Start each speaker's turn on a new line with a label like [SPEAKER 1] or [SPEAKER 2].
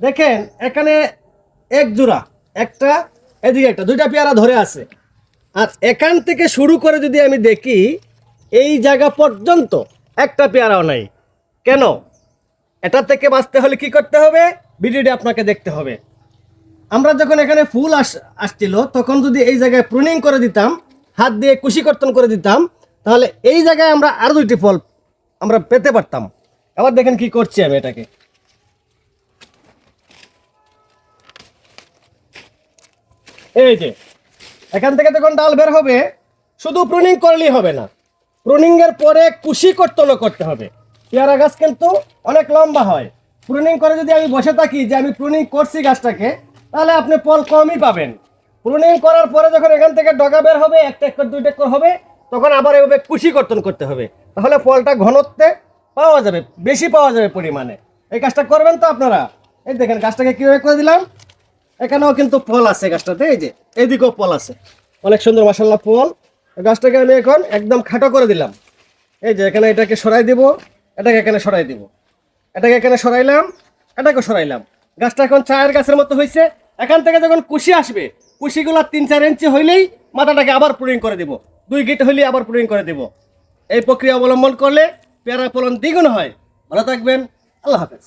[SPEAKER 1] দেখেন, এখানে এক জোড়া, একটা, এদিকে একটা, দুইটা পেয়ারা ধরে আছে। আর এখান থেকে শুরু করে যদি আমি দেখি, এই জায়গা পর্যন্ত একটা পেয়ারাও নাই। কেন? এটা থেকে বাঁচতে হলে কি করতে হবে? ভিডিওটি আপনাকে দেখতে হবে। আমরা যখন এখানে ফুল আস, আসছিল, তখন যদি এই জায়গায় প্রুনিং করে দিতাম, হাত দিয়ে কুশি কর্তন করে দিতাম, তাহলে এই জায়গায় আমরা আরও দুইটি ফল আমরা পেতে পারতাম। আবার দেখেন কি করছি আমি এটাকে। এই যে, এখান থেকে যখন ডাল বের হবে, শুধু প্রুনিং করলেই হবে না। প্রুনিং এর পরে কুশি কর্তনও করতে হবে। পেয়ারা গাছ কিন্তু অনেক লম্বা হয়। প্রুনিং করে যদি আমি বসে থাকি যে আমি প্রুনিং করছি গাছটাকে, তাহলে আপনি ফল কমই পাবেন। প্রুনিং করার পরে যখন এখান থেকে ডগা বের হবে, একটা একর, দুইটা একর হবে, তখন আবার এভাবে কুশি কর্তন করতে হবে। তাহলে ফলটা ঘনত্বে পাওয়া যাবে, বেশি পাওয়া যাবে পরিমাণে। এই কাজটা করবেন তো আপনারা। এই দেখেন, গাছটাকে কীভাবে করে দিলাম? এখানেও কিন্তু ফল আছে গাছটাতে, এই যে, এদিকেও ফল আছে। অনেক সুন্দর মাসাল্লাহ ফল। গাছটাকে আমি এখন একদম খাটো করে দিলাম। এই যে, এখানে এটাকে সরাই দিব, এটাকে এখানে সরাই দিব। এটাকে এখানে সরাইলাম এটাকে সরাইলাম। গাছটা এখন চায়ের গাছের মতো হয়েছে এখান থেকে যখন কুশি আসবে, কুশিগুলো তিন চার ইঞ্চি হইলেই মাথাটাকে আবার পুরিং করে দিব। দুই গিট হইলেই আবার পুরিং করে দিব। এই প্রক্রিয়া অবলম্বন করলে পেয়ারা ফলন দ্বিগুণ হয়। ভালো থাকবেন। আল্লাহ হাফেজ।